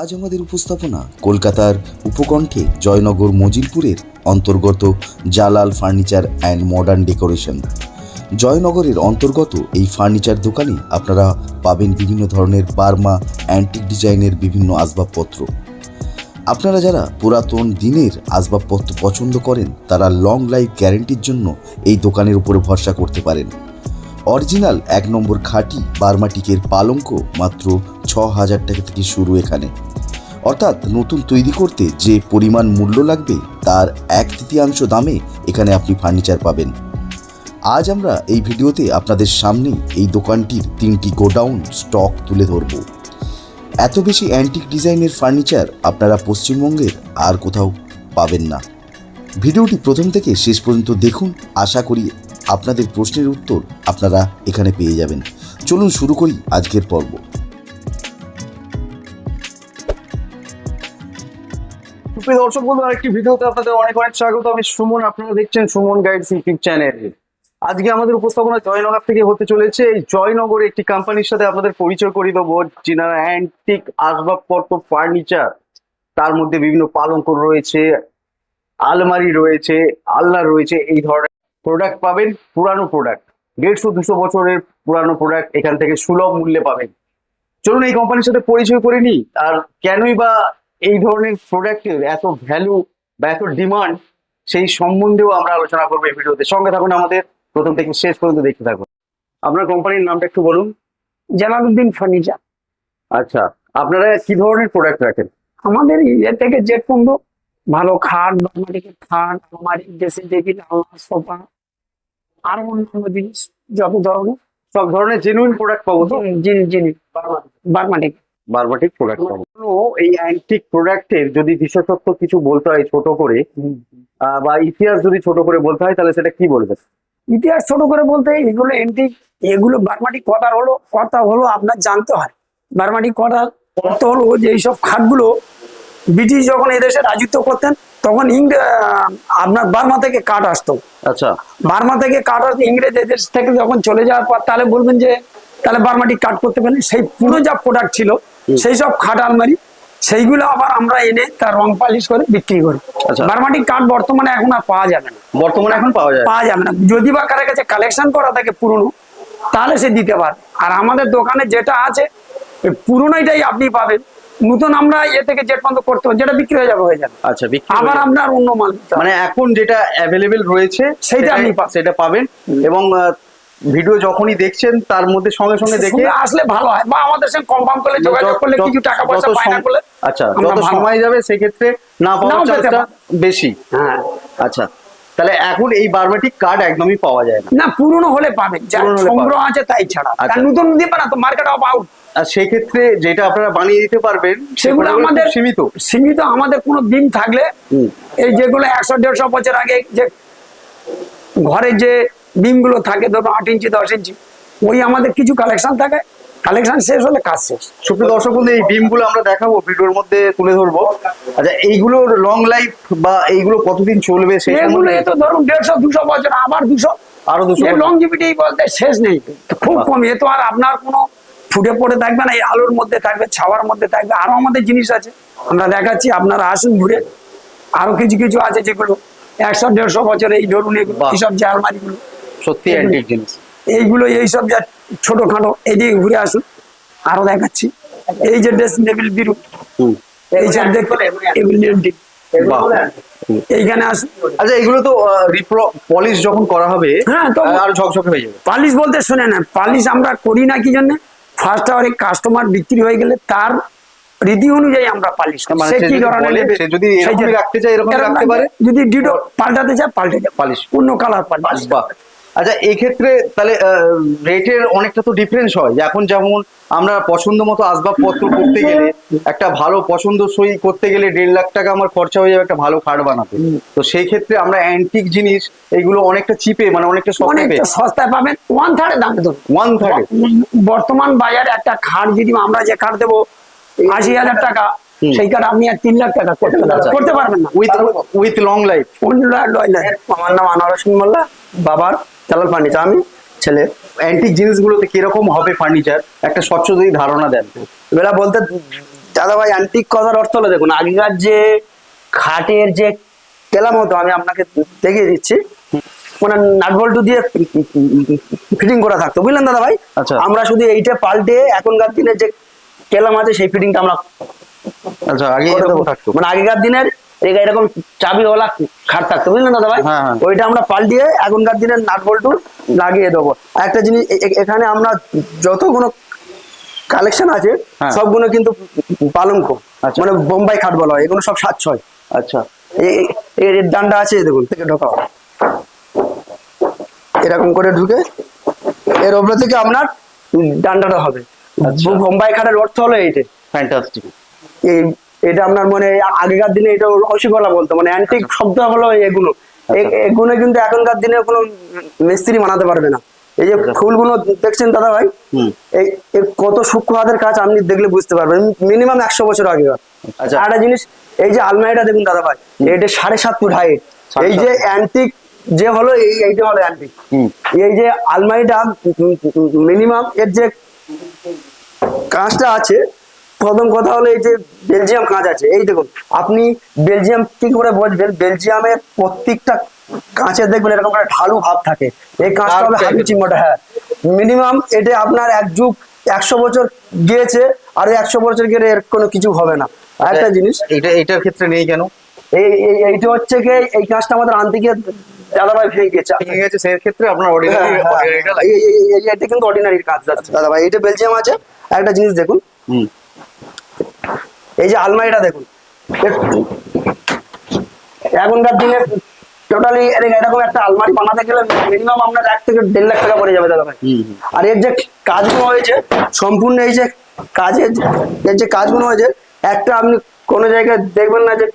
আজ আমাদের উপস্থাপনা কলকাতার উপকণ্ঠে জয়নগর মজিলপুরের অন্তর্গত Jalal furniture and modern decoration. জয়নগরের অন্তর্গত এই ফার্নিচার দোকানে আপনারা পাবেন বিভিন্ন ধরনের বার্মা অ্যান্টিক ডিজাইনের বিভিন্ন আসবাবপত্র। আপনারা যারা পুরাতন দিনের আসবাবপত্র পছন্দ করেন, তারা লং লাইফ গ্যারেন্টির জন্য এই দোকানের উপরে ভরসা করতে পারেন। অরিজিনাল এক নম্বর খাঁটি বার্মাটিকের পালঙ্ক মাত্র ছ হাজার টাকা থেকে শুরু এখানে। অর্থাৎ নতুন তৈরি করতে যে পরিমাণ মূল্য লাগবে, তার এক তৃতীয়াংশ দামে এখানে আপনি ফার্নিচার পাবেন। আজ আমরা এই ভিডিওতে আপনাদের সামনে এই দোকানটির তিনটি গোডাউন স্টক তুলে ধরব। এত বেশি অ্যান্টিক ডিজাইনের ফার্নিচার আপনারা পশ্চিমবঙ্গের আর কোথাও পাবেন না। ভিডিওটি প্রথম থেকে শেষ পর্যন্ত দেখুন, আশা করি আপনাদের প্রশ্নের উত্তর আপনারা এখানে পেয়ে যাবেন। চলুন শুরু করি আজকের পর্ব। সুপ্রিয় দর্শক বন্ধু, আরেকটি ভিডিওতে আপনাদের অনেক অনেক স্বাগত। আমি সুমন, আপনারা দেখছেন সুমন গাইডস ইউটিউব চ্যানেল। আজকে আমাদের উপস্থাপনা জয়নগর থেকে হতে চলেছে। এই জয়নগরে একটি কোম্পানির সাথে আপনাদের পরিচয় করিয়ে দেবো, যিনারা অ্যান্টিক আসবাবপত্র ফার্নিচার তার মধ্যে বিভিন্ন পালঙ্ক রয়েছে, আলমারি রয়েছে আল্লাহ রয়েছে, এই ধরনের প্রোডাক্ট পাবেন পুরানো প্রোডাক্ট দেড়শো দুশো বছরের পুরানো প্রোডাক্ট এখান থেকে সুলভ মূল্যে পাবেন। চলুন এই কোম্পানির সাথে পরিচয় করে নিই আর কেনই বা এই ধরনের প্রোডাক্টের এত ভ্যালু বা এত ডিমান্ড সেই সম্বন্ধেও আমরা আলোচনা করব এই ভিডিওতে। সঙ্গে থাকুন আমাদের প্রথম থেকে শেষ পর্যন্ত দেখতে থাকুন। আপনার কোম্পানির নামটা একটু বলুন। জালালউদ্দিন ফার্নিচার আচ্ছা আপনারা কি ধরনের প্রোডাক্ট রাখেন? আমাদের ইয়ে থেকে যে পর্যন্ত ভালো খাট নর্মালিকের খাট আলমারি ড্রেসিং টেবিল আলনা সোফা আর অন্যান্য জিনিস যত ধরনের। সব ধরনের জেনুইন প্রোডাক্ট পাবো তো? জিনিস বারমাটিক। বারবাটিক প্রোডাক্ট পাবো। এই অ্যান্টিক প্রোডাক্টের যদি বিশেষত্ব কিছু বলতে হয় ছোট করে বা ইতিহাস যদি ছোট করে বলতে হয় তাহলে সেটা কি বলবে? ইতিহাস ছোট করে বলতে এগুলো এন্টিক এগুলো বারমাটিক কথার হলো কথা হলো আপনার জানতে হয়। বারমাটিক কথার অর্থ হলো যে এইসব খাটগুলো ব্রিটিশ যখন এদেশে রাজত্ব করতেন তখন আপনার বার্মা থেকে কাঠ আসতো। আচ্ছা। বার্মা থেকে কাঠ আসতো ইংরেজ এদেশ থেকে যখন চলে যাওয়ার পর তাহলে বলবেন যে তাহলে বার্মাটিক কাঠ করতে পারেন। সেই পুরো যা প্রোডাক্ট ছিল সেই সব খাট আলমারি সেইগুলো আবার আমরা এনে তার রং পালিশ করে বিক্রি করি। আচ্ছা। বার্মাটিক কাঠ বর্তমানে এখন আর পাওয়া যাবে না। বর্তমানে এখন পাওয়া যায় পাওয়া যাবে না। যদি বা কারও কাছে কালেকশন করা থাকে পুরনো তাহলে সে দিতে পারে আর আমাদের দোকানে যেটা আছে পুরনোটাই আপনি পাবেন। নতুন আমরা এ থেকে যেট পর্যন্ত করতে যেটা বিক্রি হয়ে যাবে হয়ে যাবে। আচ্ছা বিক্রি আবার। আপনার অন্য মাল মানে এখন যেটা অ্যাভেলেবেল রয়েছে সেটা আপনি। সেটা পাবেন। এবং ভিডিও যখনই দেখছেন তার মধ্যে সঙ্গে সঙ্গে দেখে আসলে ভালো হয় বা আমাদের সঙ্গে কনফার্ম করলে যোগাযোগ করলে কিছু টাকা পয়সা না করলে আচ্ছা যত সময় যাবে সেক্ষেত্রে না পাওয়ার চান্সটা বেশি। হ্যাঁ। আচ্ছা তাহলে এখন এই বারবাটিক কার্ড একদমই পাওয়া যায় না। না পুরনো হলে পাবেন হলে সংগ্রহ আছে তাই ছাড়া। আচ্ছা। নতুন দিবে না তো মার্কেট অফ আউট আর সেক্ষেত্রে যেটা আপনারা বানিয়ে দিতে পারবেন সেগুলো আমাদের সীমিত। সীমিত আমাদের কোনো দিন থাকলে। এই যেগুলো একশো দেড়শো বছর আগে যে ঘরে যে বিমগুলো থাকে ধরো আট ইঞ্চি দশ ইঞ্চি ওই আমাদের কিছু কালেকশন থাকে। কালেকশন শেষ হলে কাজ শেষ। সুপ্রিয় দর্শক বন্ধু এই বিমগুলো আমরা দেখাবো ভিডিওর মধ্যে তুলে ধরবো। আচ্ছা এইগুলোর লং লাইফ বা এইগুলো কতদিন চলবে সেই এগুলো তো ধরুন দেড়শো দুশো বছর আবার দুশো। আরও দুশো। লংজিভিটি বলতে শেষ নেই। খুব কম এ তো আর আপনার কোনো ফুটে পড়ে থাকবে না এই আলোর মধ্যে থাকবে ছাওয়ার মধ্যে থাকবে আরও আমাদের জিনিস আছে। আমরা দেখাচ্ছি আপনারা আসুন ঘুরে। আরও কিছু কিছু আছে যেগুলো একশো দেড়শো বছর এই ধরুন। এইসব আলমারিগুলো সত্যি অ্যান্টিক জিনিস। এইগুলো এইসব যা ছোটখাটো এদিকে ঘুরে আসুন আরও দেখাচ্ছি। এই যে ড্রেসিং টেবিল বিরু। এইসব দেখুন এগুলো। এইখানে আসুন। আচ্ছা এগুলো তো পলিশ যখন করা হবে হ্যাঁ, তো- আর ঝকঝকে হয়ে যাবে। পালিশ বলতে শুনে না পালিশ আমরা করি না কি জন্য? ফার্স্ট আওয়ারে কাস্টমার বিক্রি হয়ে গেলে তার রীতি অনুযায়ী আমরা পালিশ মানে সে কি ধরনের নেবে? যদি সেই এরকমই যে- রাখতে চায়, এরকম রাখতে পারে? যদি ডিডো পাল্টাতে চায় পাল্টে পালিশ। অন্য কালার পালিশ আচ্ছা এই ক্ষেত্রে তাহলে রেটের অনেকটা তো ডিফারেন্স হয়। এখন যেমন আমরা পছন্দ মতো আসবাবপত্র করতে গেলে একটা ভালো পছন্দসই করতে গেলে দেড় লাখ টাকা আমার খরচা হয়ে যাবে একটা ভালো খাট বানাতে। তো সেই ক্ষেত্রে আমরা অ্যান্টিক জিনিস এইগুলো অনেকটা চিপে মানে অনেকটা সস্তায় সস্তায় পাবেন। ওয়ান থার্ডের দামে ধরুন। ওয়ান থার্ড বর্তমান বাজারে একটা খাট যদি আমরা যে খাট দেবো আশি হাজার টাকা সেই কাঠ আপনি আর তিন লাখ টাকা করতে পারবেন। আচ্ছা। করতে পারবেন না। উইথ উইথ লং লাইফ আমার নাম আনোয়ার হোসেন মোল্লা বাবার জালাল ফার্নিচার আমি ছেলে অ্যান্টিক জিনিসগুলোতে কীরকম হবে ফার্নিচার একটা স্বচ্ছ যদি ধারণা দেন। এবার বলতে দাদা ভাই অ্যান্টিক কথার অর্থ হলো দেখুন আগেকার যে খাটের যে কেলাম হতো আমি আপনাকে দেখিয়ে দিচ্ছি। মানে নাটবল্টু দিয়ে ফিটিং করা থাকতো। বুঝলেন দাদা ভাই আচ্ছা। আমরা শুধু এইটা পাল্টে এখনকার দিনের যে কেলাম আছে সেই ফিটিংটা আমরা আচ্ছা আগে থাকতো। মানে আগেকার দিনের এরকম চাবিওয়ালা খাট থাকতো বুঝলেন দাদা ভাই? হ্যাঁ, হ্যাঁ। ওইটা আমরা পাল্টিয়ে এখনকার দিনের নাট বল্টু লাগিয়ে দেবো। একটা জিনিস এখানে আমরা যতগুলো কালেকশন আছে হ্যাঁ। সবগুলো কিন্তু পালঙ্ক। আচ্ছা। মানে বোম্বাই খাট বলা হয় এগুলো সব সাত ছয়। আচ্ছা। এর ডান্ডা আছে দেখুন থেকে ঢোকা এরকম করে ঢুকে এর ওপরে থেকে আপনার ডান্ডাটা হবে। আচ্ছা। বোম্বাই খাটের অর্থ হলো এইটা। ফ্যান্টাস্টিক এই এটা আপনার মানে আগেকার দিনে এটা রসিকলা বলতো মানে অ্যান্টিক শব্দ হলো এগুলো। এগুলো কিন্তু এখনকার দিনে কোনো মিস্ত্রি বানাতে পারবে না। এই যে ফুলগুলো দেখছেন দাদা ভাই এই কত সূক্ষ্ম হাতের কাজ আপনি দেখলে বুঝতে পারবেন। মিনিমাম একশো বছর আগে। আচ্ছা। একটা জিনিস এই যে আলমারিটা দেখুন দাদা ভাই এটা সাড়ে সাত ফুট হাইট এই যে অ্যান্টিক যে হলো এই এইটা হলো অ্যান্টিক এই যে আলমারিটা মিনিমাম এর যে কাঁচটা আছে প্রথম কথা হলো এই যে বেলজিয়াম কাঁচ আছে। এই দেখুন আপনি বেলজিয়াম কি করে বলবেন বেলজিয়ামের প্রত্যেকটা কাঁচে দেখবেন এরকম একটা ঢালু ভাব থাকে। এই কাঁচটা হবে হাবি। চিহ্নটা হ্যাঁ। মিনিমাম এটা আপনার এক যুগ একশো বছর গিয়েছে আর একশো বছর গেলে এর কোনো কিছু হবে না। একটা জিনিস এটা এটার ক্ষেত্রে নেই কেন? এই এই- এইটা হচ্ছে কি এই কাঁচটা আমাদের আনতে গিয়ে দাদাভাই ভেঙে গেছে। ঠিক আছে সেই ক্ষেত্রে আপনার অর্ডিনারি হ্যাঁ, অর্ডিনারিটা হ্যাঁ। এটা কিন্তু অর্ডিনারি কাজ দাদা ভাই এটা বেলজিয়াম আছে। একটা জিনিস দেখুন। হুম। এই যে আলমারিটা দেখুন। এখনকার দিনে টোটালি এরকম একটা আলমারি বানাতে গেলে মিনিমাম আপনার এক থেকে দেড় লাখ টাকা পড়ে যাবে দাদা ভাই। আর এর যে কাজগুলো হয়েছে সম্পূর্ণ এই যে কাজের এর যে কাজগুলো হয়েছে একটা আপনি কোনো জায়গায় দেখবেন না যে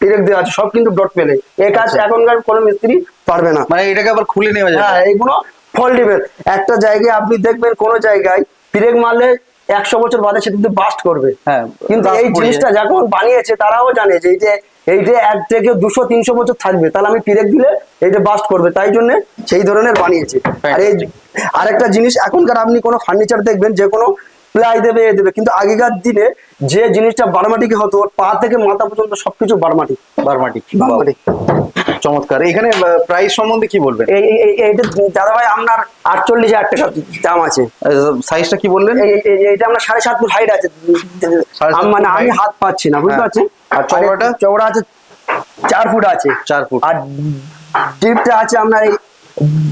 পিরেক দেওয়া আছে সব কিন্তু ডট পেলে এই কাজ এখনকার কোনো মিস্ত্রি পারবে না। মানে এটাকে আবার খুলে নেওয়া যায় হ্যাঁ এইগুলো ফোল্ডেবল একটা জায়গায় আপনি দেখবেন কোন জায়গায় পিরেক মারলে একশো বছর বাদে সেটা কিন্তু বাস্ট করবে। হ্যাঁ, কিন্তু এই জিনিসটা যখন বানিয়েছে তারাও জানে যে এই যে এইটা এক থেকে দুশো তিনশো বছর থাকবে তাহলে আমি পিরেক দিলে এইটা বাস্ট করবে তাই জন্য সেই ধরনের বানিয়েছে। আর এই আরেকটা জিনিস এখনকার আপনি কোনো ফার্নিচার দেখবেন যে কোনো প্লাই দেবে এ দেবে। কিন্তু আগেকার দিনে যে জিনিসটা বারমাটিকে হতো পা থেকে মাথা পর্যন্ত সবকিছু বারমাটি। বারমাটি। বারমাটি। চমৎকার। এখানে প্রাইস সম্বন্ধে কি বলবেন? এইটা দাদা ভাই আপনার আটচল্লিশ হাজার টাকা দাম আছে। সাইজটা কি বললেন? এইটা আমরা সাড়ে সাত ফুট হাইট আছে। মানে আমি হাত পাচ্ছি না বুঝতে হ্যাঁ। পারছেন? আর চওড়াটা? চৌড়া আছে চার ফুট আছে। চার ফুট। আর ডিপটা আছে আপনার এই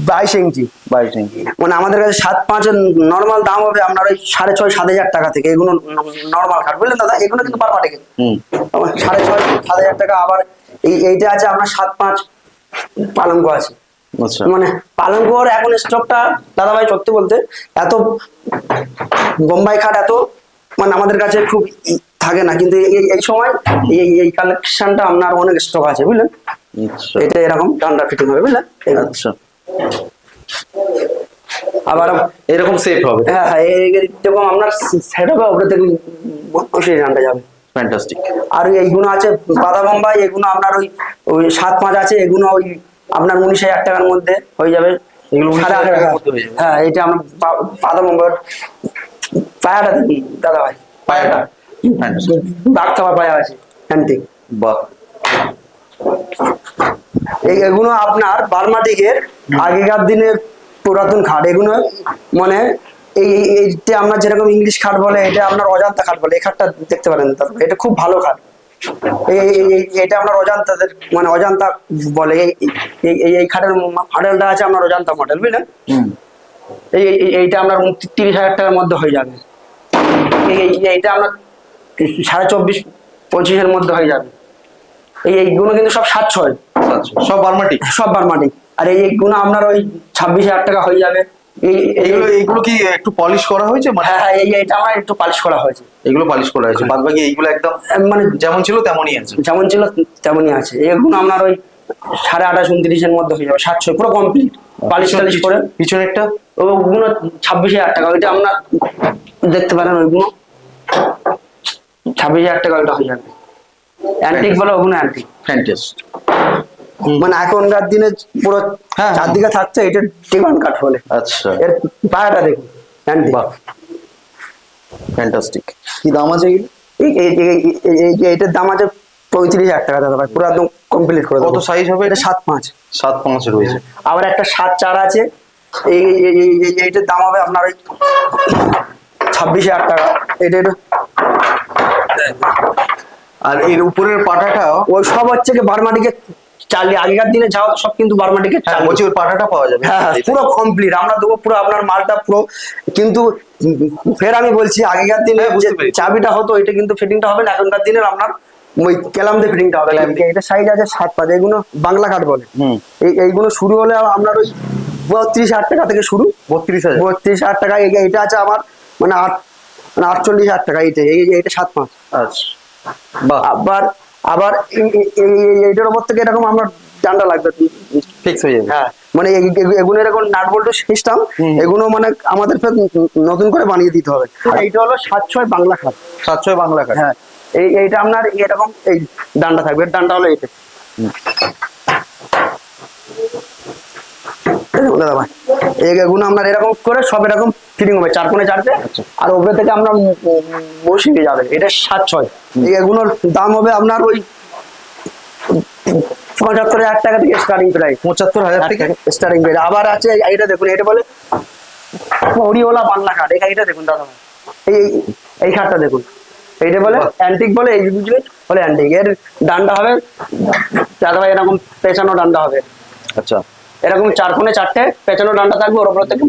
বাইশ ইঞ্চি। বাইশ ইঞ্চি। মানে আমাদের কাছে সাত পাঁচ নর্মাল দাম হবে আপনার ওই সাড়ে ছয় সাত হাজার টাকা থেকে। এগুলো নর্মাল কাঠ বুঝলেন দাদা? এগুলো কিন্তু সাড়ে ছয় সাত হাজার টাকা আবার এই এইটা আছে আপনার সাত পাঁচ পালঙ্ক আছে। আচ্ছা। মানে পালঙ্কর এখন স্টকটা দাদা ভাই সত্যি বলতে এত বোম্বাই খাট এত মানে আমাদের কাছে খুব থাকে না। কিন্তু এই- সময় এই এই কালেকশনটা আপনার অনেক স্টক আছে বুঝলেন? আচ্ছা। এটা এরকম ডান্ডা ফিটিং হবে বুঝলেন? আচ্ছা। আবার এরকম সেফ হবে। হ্যাঁ হ্যাঁ আপনার সেট হবে ওপরে থেকে বসে ডান্ডা যাবে ফ্যান্টাস্টিক আর এইগুলো আছে বাদা বোম্বাই এগুলো আপনার ওই ওই সাত পাঁচ আছে এগুলো ওই আপনার উনিশ হাজার টাকার মধ্যে হয়ে যাবে। এগুলো আট টাকার মধ্যে হ্যাঁ এটা আমরা বাদা বোম্বাই পায়াটা দেখুন দাদা ভাই পায়াটা। খাওয়া পায়া আছে অ্যান্টিক বাহ। এগুলো আপনার বার্মাটিকের আগেকার দিনের পুরাতন খাট এগুলো মানে এই এই- এইটা আমরা যেরকম ইংলিশ খাট বলে এটা আপনার অজান্তা খাট বলে এই খাটটা দেখতে পারেন দাদা এটা খুব ভালো খাট। এটা আপনার অজান্তাদের মানে অজান্তা বলে এই- খাটের মডেলটা আছে আপনার অজান্তা মডেল বুঝলেন? এই এই- এই- এইটা আপনার তিরিশ হাজার টাকার মধ্যে হয়ে যাবে। এই এই- এইটা আপনার সাড়ে চব্বিশ পঁচিশের মধ্যে হয়ে যাবে। এই এইগুলো কিন্তু সব সাত ছয় আচ্ছা সব বারমাটি? সব বারমাটি। আর এই এইগুলো আপনার ওই ছাব্বিশ হাজার টাকা হয়ে যাবে। এই এই- এগুলো এগুলো কি একটু পলিশ করা হয়েছে? মানে হ্যাঁ হ্যাঁ এই এইটা আমার একটু পালিশ করা হয়েছে। এগুলো পলিশ করা হয়েছে। বাদ বাকি এইগুলো একদম মানে যেমন ছিল তেমনই আছে। যেমন ছিল তেমনই আছে। এগুলো আপনার ওই সাড়ে আঠাশ উনত্রিশের মধ্যে হয়ে যাবে সাতশো পুরো কমপ্লিট পালিশ টালিশ করে। পিছনেরটা ওগুলো ছাব্বিশ হাজার টাকা ওইটা আপনার দেখতে পারেন ওইগুলো ছাব্বিশ হাজার টাকা ওইটা হয়ে যাবে। অ্যান্টিক বলে ওগুলো অ্যান্টিক ফ্যান্টাস্ট মানে এখনকার দিনে পুরো হ্যাঁ। চারদিকে থাকছে এটা ডিমান্ড কাঠ বলে আচ্ছা এর পায়াটা দেখুন অ্যান্টিক ফ্যান্টাস্টিক কি দাম আছে এই এই- এই- এই- এই- এই- এইটার দাম আছে পঁয়ত্রিশ হাজার টাকা দাদা ভাই পুরো একদম কমপ্লিট করে কত সাইজ হবে এটা সাত পাঁচ সাত পাঁচ রয়েছে আবার একটা সাত চার আছে এই এই- এই- এই- এইটার দাম হবে আপনার ওই ছাব্বিশ হাজার টাকা এটা এটা আর এর উপরের পাটাটাও ওই সব হচ্ছে কি বারমাটিকে চালি আগেকার দিনে যাও সব কিন্তু বারমাটিকে হ্যাঁ চালি বলছি ওর পাটাটা পাওয়া যাবে। হ্যাঁ হ্যাঁ, পুরো কমপ্লিট আমরা দেবো পুরো আপনার মালটা পুরো কিন্তু ফের আমি বলছি আগেকার দিনে হ্যাঁ, যে চাবিটা হতো এটা কিন্তু ফিটিংটা হবে না এখনকার দিনের আপনার ওই কেলাম দিয়ে ফিটিংটা হবে এটা সাইজ আছে সাত পাঁচ এগুলো বাংলা কাঠ বলে। এইগুলো শুরু হলে আপনার ওই বত্রিশ হাজার টাকা থেকে শুরু। বত্রিশ হাজার। বত্রিশ হাজার টাকা এটা আছে আমার মানে আট মানে আটচল্লিশ হাজার টাকা এইটা এই এইটা সাত পাঁচ। আচ্ছা। আবার আবার এই- এই- এই- এইটার উপর থেকে এরকম আমার ডান্ডা লাগবে। ফিক্স হয়ে যাবে। হ্যাঁ মানে এগুলো এরকম নাট বল্টু সিস্টেম এগুলো মানে আমাদের নতুন করে বানিয়ে দিতে হবে। এইটা হলো সাত ছয় বাংলা খাট সাত ছয় বাংলা কাঠ হ্যাঁ এই এইটা আপনার এরকম এই ডান্ডা থাকবে। এর ডান্ডা হলো এইটা। দাদা ভাই। এই- এগুলো আপনার এরকম করে সব এরকম ফিটিং হবে চার কোণে চারটে। আচ্ছা। আর উপরে থেকে আমরা বসিয়ে যাবে। এটা সাত ছয়। এই এগুলোর দাম হবে আপনার ওই পঁচাত্তর হাজার টাকা থেকে স্টার্টিং প্রাইস পঁচাত্তর হাজার থেকে? স্টার্টিং প্রাইস আবার আছে এইটা দেখুন এটা বলে হরিওলা বাংলা খাট। এই এটা দেখুন দাদা ভাই। এই এই- এই খাটটা দেখুন। এইটা বলে অ্যান্টিক বলে এই জিনিস বলে অ্যান্টিক এর ডান্ডা হবে দাদা ভাই এরকম পেছানো ডান্ডা হবে। আচ্ছা। এরকম চার কোণে চারটে পেছানো ডান্ডা থাকবে ওর উপর থেকে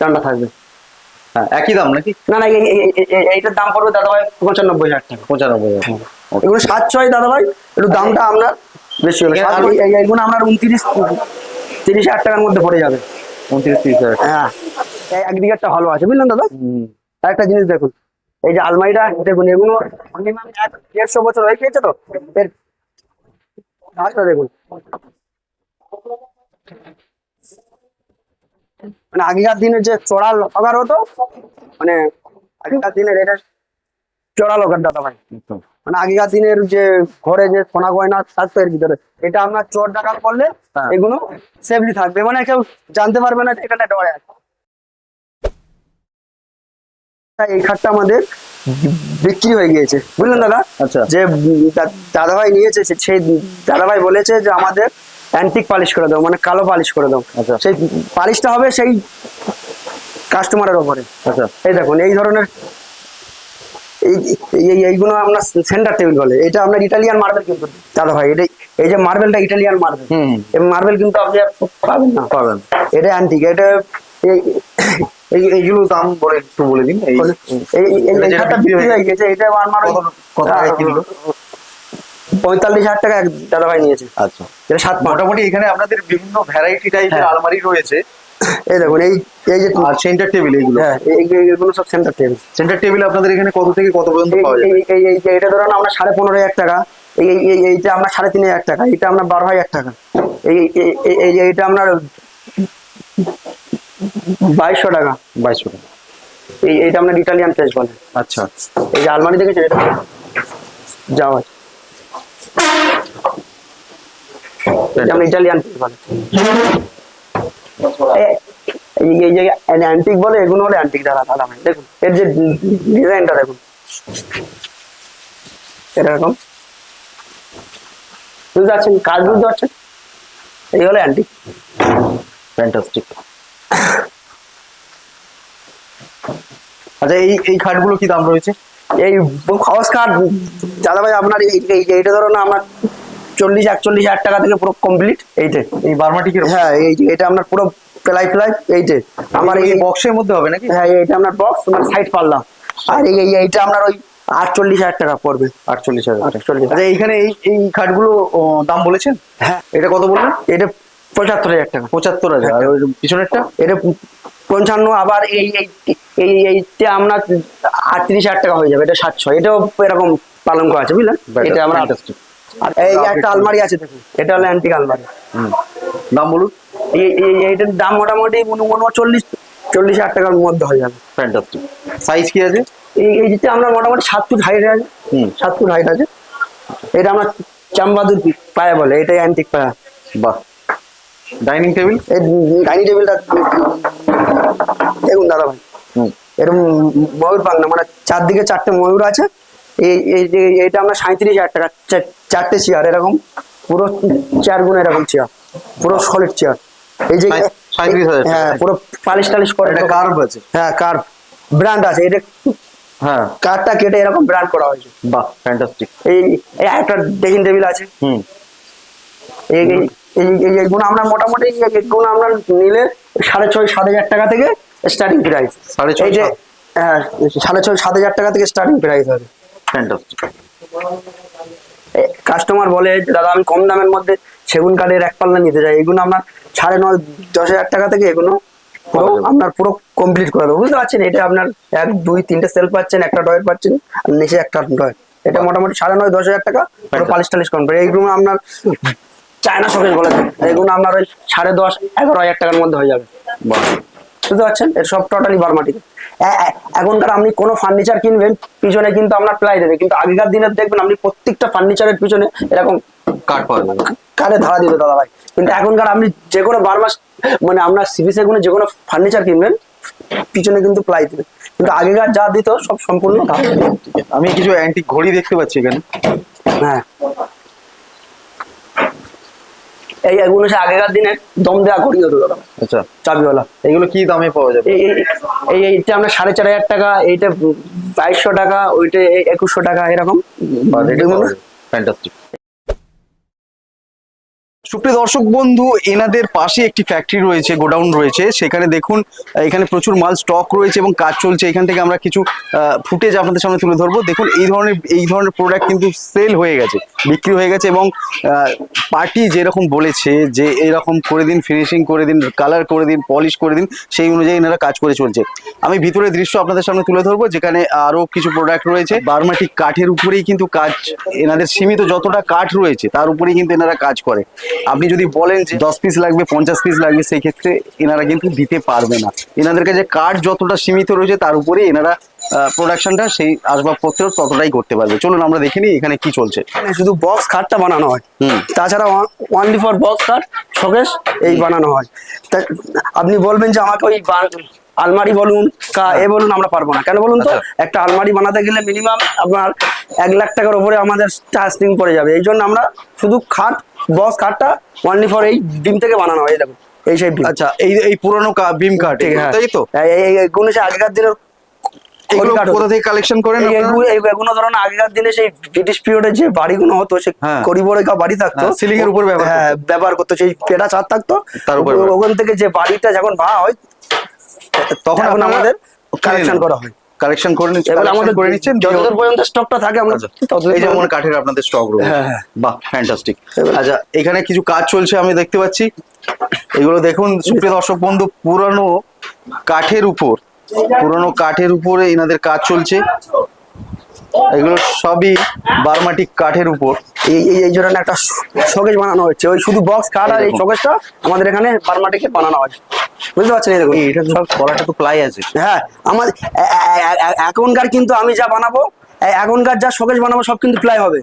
ডান্ডা থাকবে। হ্যাঁ একই দাম নাকি? না না এই- এই- এই- এই- এইটার দাম পড়বে দাদা ভাই পঁচানব্বই হাজার টাকা। পঁচানব্বই হাজার এগুলো সাত ছয় দাদা ভাই একটু দামটা আপনার বেশি সাত- আরো- আপনার উনত্রিশ তিরিশ হাজার টাকার মধ্যে পড়ে যাবে। উনত্রিশ তিরিশ হাজার হ্যাঁ। এই একদিকে একটা হলো আছে বুঝলেন দাদা? হুম। একটা জিনিস দেখুন এই যে আলমারিটা দেখুন এগুলো মিনিমাম এক দেড়শো বছর হয়ে গিয়েছে তো? এর দেখুন। মানে আগেকার দিনের যে চড়া লকার হতো মানে আগেকার দিনের এটা চড়া লকার দাদা ভাই। মানে আগেকার দিনের যে ঘরে যে সোনা গয়না থাকতো এর ভিতরে এটা আপনার চোর ডাকা করলে হ্যাঁ। এগুলো সেফলি থাকবে। মানে কেউ জানতে পারবে না এখানে ডরে আছে। এই খাটটা আমাদের বিক্রি হয়ে গিয়েছে। বুঝলেন দাদা? আচ্ছা। যে দাদা ভাই নিয়েছে সেই দাদা ভাই বলেছে যে আমাদের অ্যান্টিক পালিশ করে দাও মানে কালো পালিশ করে দাও। আচ্ছা। সেই পালিশটা হবে সেই কাস্টমারের ওপরে। আচ্ছা। এই দেখুন এই ধরনের এই এই- এইগুলো আপনার সেন্টার টেবিল বলে। এটা আপনার ইটালিয়ান মার্বেল কিন্তু দাদা ভাই এটা এই যে মার্বেলটা ইটালিয়ান মার্বেল এই মার্বেল কিন্তু আপনি পাবেন না। পাবেন। এটা অ্যান্টিক এটা এই এই এইগুলো দাম বলে একটু বলে দিন। এই এটা আমার ওই- কত- কত টাকায় কিনলো? পঁয়তাল্লিশ হাজার টাকা এক দাদা ভাই নিয়েছে আচ্ছা এটা সাত মোটামুটি এখানে আপনাদের বিভিন্ন ভ্যারাইটি টাইপের হ্যাঁ। আলমারি রয়েছে এই দেখুন এই এই যে আর সেন্টার টেবিল এইগুলো হ্যাঁ এই- এই- সব সেন্টার টেবিল সেন্টার টেবিল আপনাদের এখানে কত থেকে কত পর্যন্ত পাওয়া যাবে এই এই এটা ধরুন আমরা সাড়ে পনেরো হাজার টাকা এই এই- এই এইটা আমরা সাড়ে তিন হাজার টাকা এটা আমরা বারো হাজার টাকা এই এই- এই- এই এইটা আপনার বাইশশো টাকা বাইশশো টাকা এই এইটা আপনার ইটালিয়ান প্রেস বলে আচ্ছা এই যে আলমারি দেখেছেন এটা যাওয়া আমরা ইটালিয়ান বলে এই এই যে অ্যান্টিক বলে এগুলো হলো অ্যান্টিক দাদা দাদা দেখুন। এর যে ডিজাইনটা দেখুন। এরকম বুঝতে পারছেন কাজ বুঝতে পারছেন? এই হলো অ্যান্টিক ফ্যান্টাস্টিক আচ্ছা এই এই খাটগুলো কি দাম রয়েছে? এই হাউস কার্ড দাদা ভাই আপনার এই এই- এইটা ধরো না আপনার চল্লিশ একচল্লিশ হাজার টাকা থেকে পুরো কমপ্লিট এইটে? এই বার্মাটি হ্যাঁ এই এটা আপনার পুরো প্লাই প্লাই এইটে। আমার এই বক্সের মধ্যে হবে নাকি? হ্যাঁ এইটা আপনার বক্স মানে সাইড পারলাম আর এই এই- এইটা আপনার ওই আটচল্লিশ হাজার টাকা পড়বে। আটচল্লিশ হাজার। আটচল্লিশ আচ্ছা এইখানে এই এই খাটগুলো দাম বলেছেন? হ্যাঁ। এটা কত বললেন? এটা পঁচাত্তর হাজার টাকা। পঁচাত্তর হাজার। পিছনেরটা? এটা পঞ্চান্ন আবার এই এই এই এইটা আপনার আটত্রিশ হাজার টাকা হয়ে যাবে এটা সাতশো। এটাও এরকম পালঙ্ক আছে বুঝলেন এটা আমরা এই একটা আলমারি আছে দেখুন এটা হলো অ্যান্টিক আলমারি। দাম বলুন। এই এই- এইটার দাম মোটামুটি উনচল্লিশ চল্লিশ হাজার টাকার মধ্যে হয়ে যাবে। ফ্যান্টাস্টিক সাইজ কি আছে? এই এই যেটা আমরা মোটামুটি সাত ফুট হাইট আছে। সাত ফুট হাইট আছে। এটা আমরা চাম্বাদুর পায়া বলে এটা অ্যান্টিক পায়া। বাহ। ডাইনিং টেবিল এই ডাইনিং টেবিলটা দেখুন দাদা ভাই। এরকম ময়ূর পাখনা মানে চারদিকে চারটে ময়ূর আছে। এইটা আমরা সাঁত্রিশ হাজার টাকা চারটে চেয়ার এরকম। পুরো চার গুণ এরকম চেয়ার পুরো সলিড চেয়ার। এই যে। হ্যাঁ পুরো পালিশ টালিশ করে এটা কার্ভ আছে। হ্যাঁ কার্ভ ব্র্যান্ড আছে এটা হ্যাঁ। কেটে এরকম ব্র্যান্ড করা হয়েছে। বাহ ফ্যান্টাস্টিক এই এই একটা টেবিল আছে। হুম। এই এই- এইগুলো আমরা মোটামুটি এইগুলো আমরা নিলে সাড়ে ছয় সাত হাজার টাকা থেকে স্টার্টিং প্রাইস সাড়ে ছয়, এই যে হ্যাঁ সাড়ে ছয় সাত হাজার টাকা থেকে স্টার্টিং প্রাইস হবে। ফ্যান্টাস্টিক কাস্টমার বলে দাদা আমি কম দামের মধ্যে সেগুন কাঠের এক পাল্লা নিতে চাই। এগুলো আপনার সাড়ে নয় দশ হাজার টাকা থেকে এগুলো পুরো আপনার পুরো কমপ্লিট করে দেবো। বুঝতে পারছেন? এটা আপনার এক দুই তিনটে সেল পাচ্ছেন একটা ডয়ের পাচ্ছেন আর নিচে একটা ডয়ের এটা মোটামুটি সাড়ে নয় দশ হাজার টাকা পুরো পালিশ টালিশ কমপ্লিট এইগুলো আপনার চায়না শোকেস বলে। এগুলো আপনার ওই সাড়ে দশ এগারো হাজার টাকার মধ্যে হয়ে যাবে। বুঝতে পারছেন? এর সব টোটালি বারমাটিক। এখনকার আপনি কোনো ফার্নিচার কিনবেন পিছনে কিন্তু আপনার প্লাই দেবে। কিন্তু আগেকার দিনের দেখবেন আপনি প্রত্যেকটা ফার্নিচারের পিছনে এরকম কাঠ পাওয়া যাবে। কারে ধারা দিত দাদা ভাই। কিন্তু এখনকার আপনি যে কোনো বারমাস মানে আপনার সিবিসে কোনো যে কোনো ফার্নিচার কিনবেন পিছনে কিন্তু প্লাই দেবে। কিন্তু আগেকার যা দিত সব সম্পূর্ণ আমি কিছু অ্যান্টিক ঘড়ি দেখতে পাচ্ছি এখানে। হ্যাঁ। এই এগুলো সে আগেকার দিনে দম দেওয়া ঘড়ি হতো দাদা। আচ্ছা। চাবিওয়ালা। এগুলো কি দামে পাওয়া যাবে? এই এই- এই এইটা আমরা সাড়ে চার হাজার টাকা এইটা বাইশশো টাকা ওইটা একুশশো টাকা এরকম। ফ্যান্টাস্টিক সুপ্রিয় দর্শক বন্ধু, এনাদের পাশে একটি ফ্যাক্টরি রয়েছে, গোডাউন রয়েছে। সেখানে দেখুন, এখানে প্রচুর মাল স্টক রয়েছে এবং কাজ চলছে। এখান থেকে আমরা কিছু ফুটেজ আপনাদের সামনে তুলে ধরবো। দেখুন, এই ধরনের এই ধরনের প্রোডাক্ট কিন্তু সেল হয়ে গেছে, বিক্রি হয়ে গেছে এবং পার্টি যেরকম বলেছে যে এরকম করে দিন ফিনিশিং করে দিন কালার করে দিন পলিশ করে দিন, সেই অনুযায়ী এনারা কাজ করে চলছে। আমি ভিতরে দৃশ্য আপনাদের সামনে তুলে ধরবো, যেখানে আরও কিছু প্রোডাক্ট রয়েছে। বারমাটিক কাঠের উপরেই কিন্তু কাজ, এনাদের সীমিত যতটা কাঠ রয়েছে, তার উপরেই কিন্তু এনারা কাজ করে। আপনি যদি বলেন যে দশ পিস লাগবে পঞ্চাশ পিস লাগবে সেই ক্ষেত্রে এনারা কিন্তু দিতে পারবে না। এনাদের কাছে কাঠ যতটা সীমিত রয়েছে তার উপরে এনারা প্রোডাকশনটা সেই আসবাবপত্র ততটাই করতে পারবে। চলুন আমরা দেখে নিই এখানে কি চলছে। শুধু বক্স খাটটা বানানো হয়। তাছাড়া ওনলি ফর বক্স খাট শোকেস এই বানানো হয়। তা আপনি বলবেন যে আমাকে ওই আলমারি বলুন কা এ বলুন আমরা পারব না। কেন বলুন তো? আচ্ছা। একটা আলমারি বানাতে গেলে মিনিমাম আপনার এক লাখ টাকার উপরে আমাদের স্টার্টিং পড়ে যাবে। এই জন্য আমরা শুধু খাট বক্স খাটটা ওনলি ফর এই ডিম থেকে বানানো হয় এই এই সেই আচ্ছা এই এই পুরনো বিম কাঠ হ্যাঁ। তাই তো? এইগুলো সে আগেকার দিনের। কোথা থেকে কালেকশন করেন এই- এগুলো- ধরুন আগেকার দিনে সেই ব্রিটিশ পিরিয়ডে যে বাড়িগুলো হতো সে হ্যাঁ। বাড়ি থাকতো হ্যাঁ, ceiling এর উপর ব্যবহার হ্যাঁ ব্যবহার করতো সেই পেটা ছাদ থাকতো। তার উপর ওখান থেকে যে বাড়িটা যখন ভাড়া হয় তখন এখন আমাদের কালেকশন করা হয়। কালেকশন করে নিচ্ছেন এবার আমাদের আমাদের করে নিচ্ছেন যতদূর পর্যন্ত স্টকটা থাকে আমরা আচ্ছা, এই যেমন কাঠের আপনাদের স্টক রয়েছে। হ্যাঁ, হ্যাঁ। বাহ ফ্যান্টাস্টিক আচ্ছা এখানে কিছু কাজ চলছে আমি দেখতে পাচ্ছি। এগুলো দেখুন সুপ্রিয় দর্শক বন্ধু পুরানো কাঠের উপর পুরানো কাঠের উপরে এনাদের কাজ চলছে। এগুলো সবই বারমাটিক কাঠের উপর। এই এই এই জন্য একটা শোকেস বানানো হচ্ছে ওই শুধু বক্স কাঠ আর এই। শোকেসটা আমাদের এখানে বারমাটিকে বানানো হয় বুঝতে পারছেন এই দেখুন। এটা সব কলাটা তো প্লাই আছে। হ্যাঁ আমার এখনকার কিন্তু আমি যা বানাবো এখনকার যা বানাবো সব কিন্তু প্লাই হবে।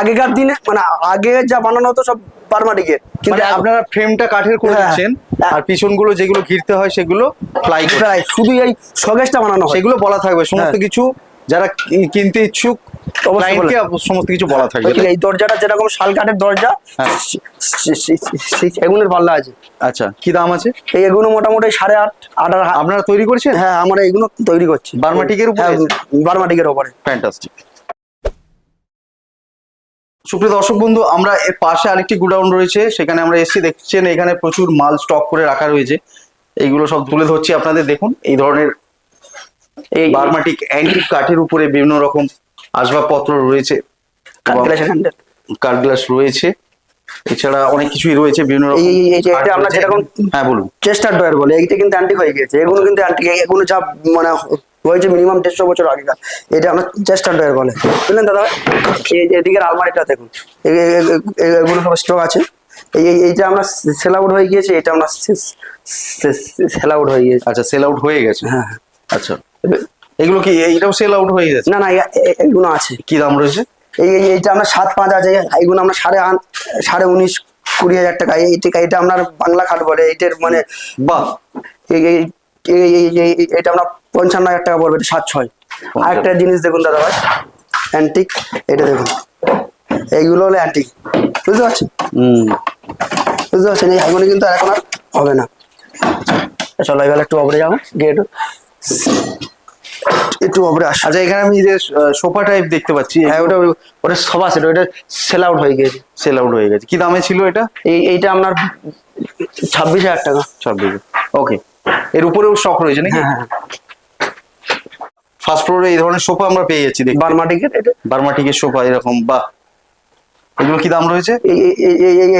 আগেকার দিনে মানে আগে যা বানানো হতো সব বারমাটিকের কিন্তু মানে আপনারা ফ্রেমটা কাঠের করে হ্যাঁ। দিচ্ছেন আর পিছনগুলো যেগুলো ঘিরতে হয় সেগুলো প্লাই প্লাই শুধু এই শোকেসটা বানানো হয়। সেগুলো বলা থাকবে সমস্ত হ্যাঁ। কিছু যারা কি- কিনতে ইচ্ছুক অবশ্যই ক্লায়েন্টকে সমস্ত কিছু বলা থাকবে এই দরজাটা যেরকম শাল কাঠের দরজা হ্যাঁ। সে- এগুলোর পাল্লা আছে। আচ্ছা কি দাম আছে? এই এগুলো মোটামুটি সাড়ে আট আট আর আপনারা তৈরি করছেন? হ্যাঁ আমরা এগুলো তৈরি করছি। বার্মাটিকের উপরে হ্যাঁ? বার্মাটিকের উপরে ফ্যান্টাস্টিক সুপ্রিয় দর্শক বন্ধু আমরা এর পাশে আরেকটি গুডাউন রয়েছে সেখানে আমরা এসেছি দেখছেন এখানে প্রচুর মাল স্টক করে রাখা রয়েছে। এইগুলো সব তুলে ধরছি আপনাদের দেখুন এই ধরনের এই বার্মাটিক অ্যান্টিক কাঠের উপরে বিভিন্ন রকম আসবাবপত্র রয়েছে কাঠ গ্লাস রয়েছে। এছাড়া অনেক কিছুই রয়েছে বিভিন্ন রকম এটা আমরা যেরকম- হ্যাঁ বলুন। চেস্টার ডয়ার বলে এইটা কিন্তু অ্যান্টিক হয়ে গেছে এগুলো কিন্তু অ্যান্টিক এগুলো যা মানে হয়েছে মিনিমাম দেড়শো বছর আগেকার। এটা আমরা চেস্টার ডয়ার বলে। বুঝলেন দাদা? এই যে এদিকের আলমারিটা দেখুন। এগুলো সব স্টক আছে। এই এই- এইটা আমরা সেল আউট হয়ে গিয়েছে এটা আমরা সেল আউট হয়ে গিয়েছে। আচ্ছা সেল আউট হয়ে গেছে। হ্যাঁ হ্যাঁ। আচ্ছা। এগুলো কি এইটাও সেল আউট হয়ে গেছে? না না এগুলো আছে। কি দাম রয়েছে? এই এই- এইটা আমরা সাত পাঁচ আছে এইগুলো আমরা সাড়ে আন- সাড়ে উনিশ কুড়ি হাজার টাকা। এইটা এটা আপনার বাংলা খাট বলে এইটার মানে বাহ। এই- এই- এটা আমরা পঞ্চান্ন হাজার টাকা পড়বে এটা সাত ছয়। আরেকটা জিনিস দেখুন দাদা ভাই। অ্যান্টিক এটা দেখুন। এইগুলো হলো অ্যান্টিক বুঝতে পারছেন? বুঝতে পারছেন? এই এখনই কিন্তু এখন আর হবে না। চলো এবার একটু ওপরে যাব গিয়ে একটু একটু আসা। আচ্ছা এখানে আমি যে সোফা টাইপ দেখতে পাচ্ছি হ্যাঁ ওটা ওটা সব আছে ওটা সেল আউট হয়ে গিয়েছে সেল আউট হয়ে গেছে। কি দামে ছিল এটা? এই এইটা আপনার ছাব্বিশ হাজার টাকা। ছাব্বিশ ওকে এর উপরেও স্টক রয়েছে নাকি? হ্যাঁ হ্যাঁ ফার্স্ট ফ্লোরে এই ধরনের সোফা আমরা পেয়ে যাচ্ছি দেখি বার্মাটিকের এটা? বার্মাটিকের সোফা এরকম বাহ। এগুলো কি দাম রয়েছে? এই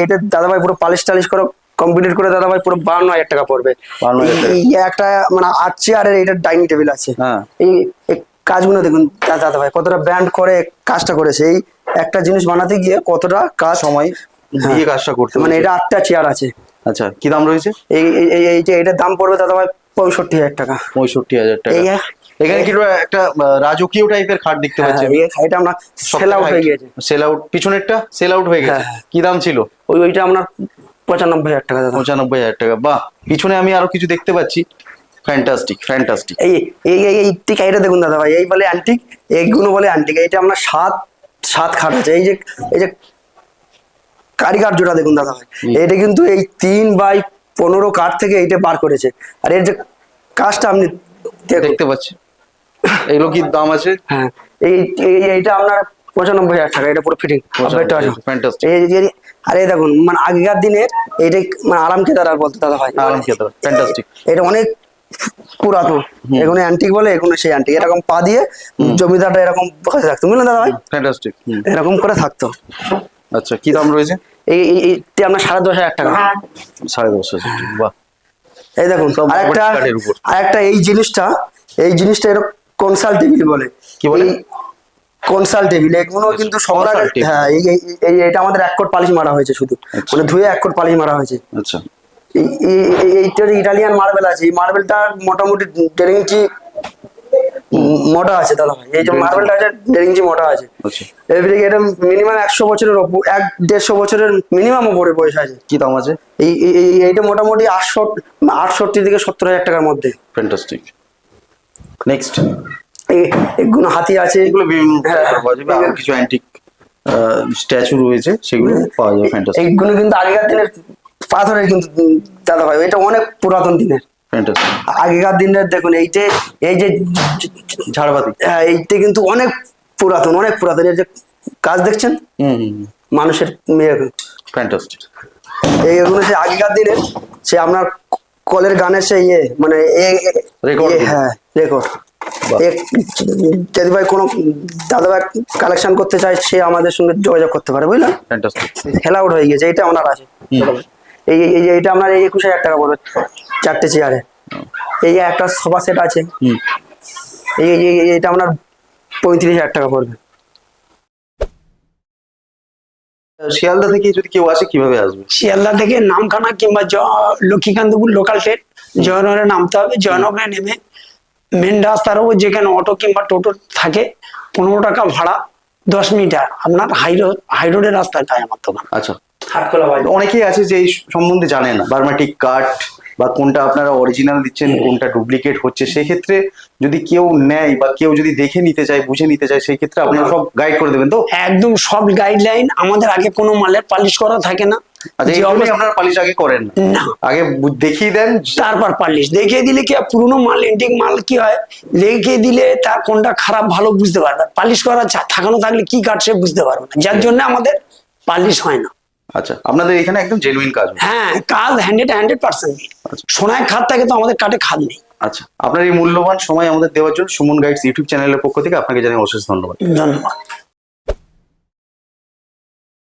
এইটা দাদাভাই পুরো পালিশ টালিশ করে কমপ্লিট করে দাদা ভাই পুরো বান্ন হাজার টাকা পড়বে। 52,000 টাকা। এই- এই একটা মানে আট চেয়ারের এইটা ডাইনিং টেবিল আছে। হ্যাঁ। এই কাজগুলো দেখুন দা- দাদাভাই কতটা ব্যান্ড করে কাজটা করেছে। এই একটা জিনিস বানাতে গিয়ে কতটা কাজ সময় দিয়ে কাজটা করতে মানে এটা আটটা চেয়ার আছে। আচ্ছা কি দাম রয়েছে? এই এই- যে এটার দাম পড়বে দাদাভাই পঁয়ষট্টি হাজার টাকা। পঁয়ষট্টি হাজার টাকা। এখানে কি একটা রাজকীয় টাইপের খাট দেখতে পাচ্ছি আমি। হ্যাঁ, এটা আমরা সেল আউট হয়ে গিয়েছে। সেল আউট পিছনেরটা সেল আউট হয়ে গেছে। হ্যাঁ। কি দাম ছিল? ওই ওইটা আপনার পঁচানব্বই হাজার টাকা দাদা। পঁচানব্বই হাজার টাকা বাহ। পিছনে আমি আরও কিছু দেখতে পাচ্ছি। ফ্যান্টাস্টিক ফ্যান্টাস্টিক এই এই এই ঠিক এইটা দেখুন দাদা ভাই এই বলে অ্যান্টিক এইগুলো বলে অ্যান্টিক এইটা আপনার সাত সাত খাট আছে। এই যে এই যে কারিগর্যটা দেখুন দাদা ভাই। এটা কিন্তু এই তিন বাই পনেরো কাঠ থেকে এইটা বার করেছে। আর এর যে কাজটা আপনি দেখতে পাচ্ছি। এগুলো কি দাম আছে? হ্যাঁ এই এই- এইটা আপনার পঁচানব্বই হাজার টাকা এটা পুরো ফিটিং আপডেটটা আর এই দেখুন মানে আগেকার দিনের এইটা মানে আরাম কেদার আর বলতো দাদা ভাই আরাম খেতে ফ্যান্টাস্টিক এটা অনেক পুরাতন এগুলো অ্যান্টিক বলে এগুলো সেই অ্যান্টিক এরকম পা দিয়ে জমিদারটা এরকম বসে থাকতো বুঝলেন দাদা ভাই? ফ্যান্টাস্টিক এরকম করে থাকতো। আচ্ছা কি দাম রয়েছে? এই এই- এইটা আপনার সাড়ে দশ হাজার টাকা। সাড়ে দশ হাজার বাহ। এই দেখুন আরেকটা আরেকটা এই জিনিসটা এই জিনিসটা এরকম কনসাল টেবিল বলে। কি বলে? কনসাল টেবিল এগুলো কিন্তু সবার। হ্যাঁ এই এই- এটা আমাদের এক কোট পালিশ মারা হয়েছে শুধু। আচ্ছা। মানে ধুয়ে এক কোট পালিশ মারা হয়েছে। আচ্ছা। এই- এই- এই- এইটার ইটালিয়ান মার্বেল আছে। এই মার্বেলটা মোটামুটি দেড় ইঞ্চি মোটা আছে দাদা ভাই। এই যে মার্বেলটা আছে দেড় ইঞ্চি মোটা আছে। আচ্ছা। এবারে এটা মিনিমাম একশো বছরের ওপর এক দেড়শো বছরের মিনিমাম ওপরে বয়স আছে। কি দাম আছে? এই এই- এই- এইটা মোটামুটি আটশো আটষট্টি থেকে সত্তর হাজার টাকার মধ্যে। ফ্যান্টাস্টিক নেক্সট এগুলো হাতি আছে। এগুলো বিভিন্ন হ্যাঁ, কিছু অ্যান্টিক স্ট্যাচু রয়েছে সেগুলো পাওয়া যাবে ফ্যান্টাস্টিক এইগুলো কিন্তু আগেকার দিনের পাথরের কিন্তু দাদা ভাই এটা অনেক পুরাতন দিনের। আগেকার দিনের দেখুন এইটে এই যে ঝাড়বাতি। হ্যাঁ, এইটা কিন্তু অনেক পুরাতন অনেক পুরাতন। এর যে কাজ দেখছেন? মানুষের ফ্যান্টাস্টিক এইগুলো সে আগেকার দিনের সে আপনার কলের গানের সে ইয়ে মানে ইয়ে, হ্যাঁ রেকর্ড। যদি ভাই কোনো দাদা ভাই কালেকশন করতে চায় সে আমাদের সঙ্গে যোগাযোগ করতে পারে বুঝলেন? আউট হয়ে গেছে এটা আপনার আছে। এই এই- এই এইটা আপনার এই একুশ হাজার টাকা পড়বে চারটে চেয়ারে এই একটা সোফা সেট আছে এই এইটা আপনার পঁয়ত্রিশ হাজার টাকা পড়বে। শিয়ালদা থেকে যদি কেউ আসে কীভাবে আসবে? শিয়ালদা থেকে নামখানা কিংবা লক্ষ্মীকান্তপুর লোকাল ট্রেন জয়নগরে নামতে হবে জয়নগরে নেমে মেন রাস্তার উপর যেখানে অটো কিংবা টোটো থাকে পনেরো টাকা ভাড়া দশ মিটার। আপনার হাই রোড হাই রোডের রাস্তাটায় আমার দোকান আচ্ছা। অনেকেই আছে যে এই সম্বন্ধে জানে না। বার্মাটিক কাঠ বা কোনটা আপনারা অরিজিনাল দিচ্ছেন কোনটা ডুপ্লিকেট হচ্ছে সেক্ষেত্রে যদি কেউ নেয় বা কেউ যদি দেখে নিতে চায় বুঝে নিতে চায় সেই ক্ষেত্রে আপনারা সব গাইড করে দেবেন তো? একদম সব গাইডলাইন আমাদের আগে কোনো মালের পালিশ করা থাকে না। আচ্ছা এই জন্যই আপনারা পালিশ আগে করেন। না। না আগে দেখিয়ে দেন। তারপর পালিশ। দেখিয়ে দিলে কি পুরনো মাল এন্টিক মাল কি হয়? দেখিয়ে দিলে তার কোনটা খারাপ ভালো বুঝতে পারবে পালিশ করা থাকানো থাকলে কি কাট সে বুঝতে পারবে না। যার জন্য আমাদের পালিশ হয় না। আচ্ছা আপনাদের এখানে একদম জেনুইন কাজ হয়। কাজ হান্ড্রেড হান্ড্রেড পার্সেন্ট আচ্ছা। সোনায় খাদ থাকে তো আমাদের কাটে খাদ নেই। আচ্ছা আপনার এই মূল্যবান সময় আমাদের দেওয়ার জন্য সুমন গাইডস ইউটিউব চ্যানেলের পক্ষ থেকে আপনাকে জানাই অশেষ ধন্যবাদ। ধন্যবাদ।